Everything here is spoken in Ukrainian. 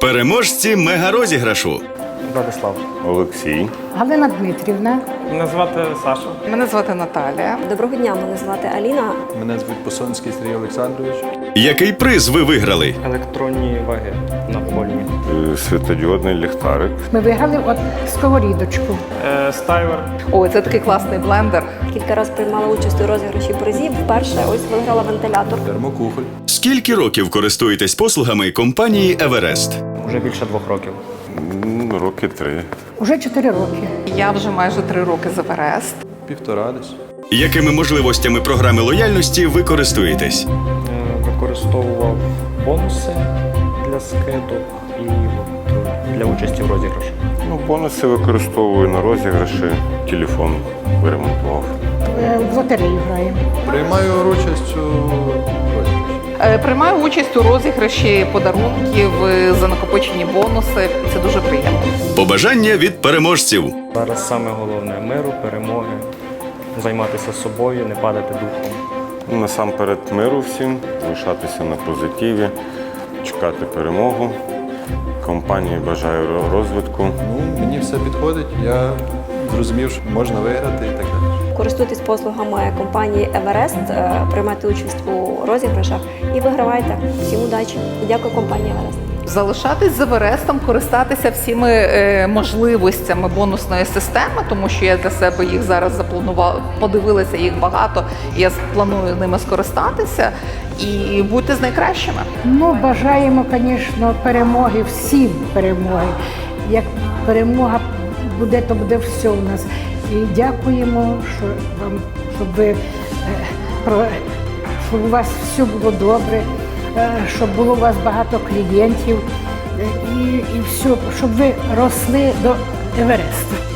Переможці мегарозіграшу. Владислав. Олексій. Галина Дмитрівна. Мене звати Саша. Мене звати Наталія. Доброго дня, мене звати Аліна. Мене звуть Посонський Сергій Олександрович. Який приз ви виграли? Електронні ваги напольні. Е, Світодіодний ліхтарик. Ми виграли от сковорідочку. Е, стайлер. Ой, це такий класний блендер. Кілька разів приймала участь у розіграші призів. Вперше ось виграла вентилятор. Термокухоль. Скільки років користуєтесь послугами компанії Еверест? Вже більше двох років. М, Роки три. Уже 4 роки. Я вже майже три роки з Еверест. Півтора десь. Якими можливостями програми лояльності ви користуєтесь? Е, використовував бонуси для скидок і от, для участі в розіграші. Ну, бонуси використовую на розіграші. Телефон виремонтував. Е, В лотерею граємо. Приймаю участь у розіграші. Е, Приймаю участь у розіграші подарунків е, за накопичені бонуси. Це дуже приємно. Побажання від переможців. Зараз саме головне миру, перемоги, займатися собою, не падати духом. Насамперед миру всім, лишатися на позитиві, чекати перемогу. Компанії бажаю розвитку. Ну, мені все підходить. Я зрозумів, що можна виграти і так далі. Користуйтесь послугами компанії Еверест, е, приймайте участь у розіграшах і вигравайте. Всім удачі! І дякую компанії Еверест. Залишатись з Еверестом, користатися всіми е, можливостями бонусної системи, тому що я для себе їх зараз запланувала, подивилася їх багато. і Я планую ними скористатися і бути з найкращими. Ну, бажаємо, звісно, перемоги, всім перемоги. Як перемога буде, то буде все у нас. І дякуємо, що вам, щоб ви е, щоб у вас все було добре, е, щоб було у вас багато клієнтів е, і, і все, щоб ви росли до Евересту.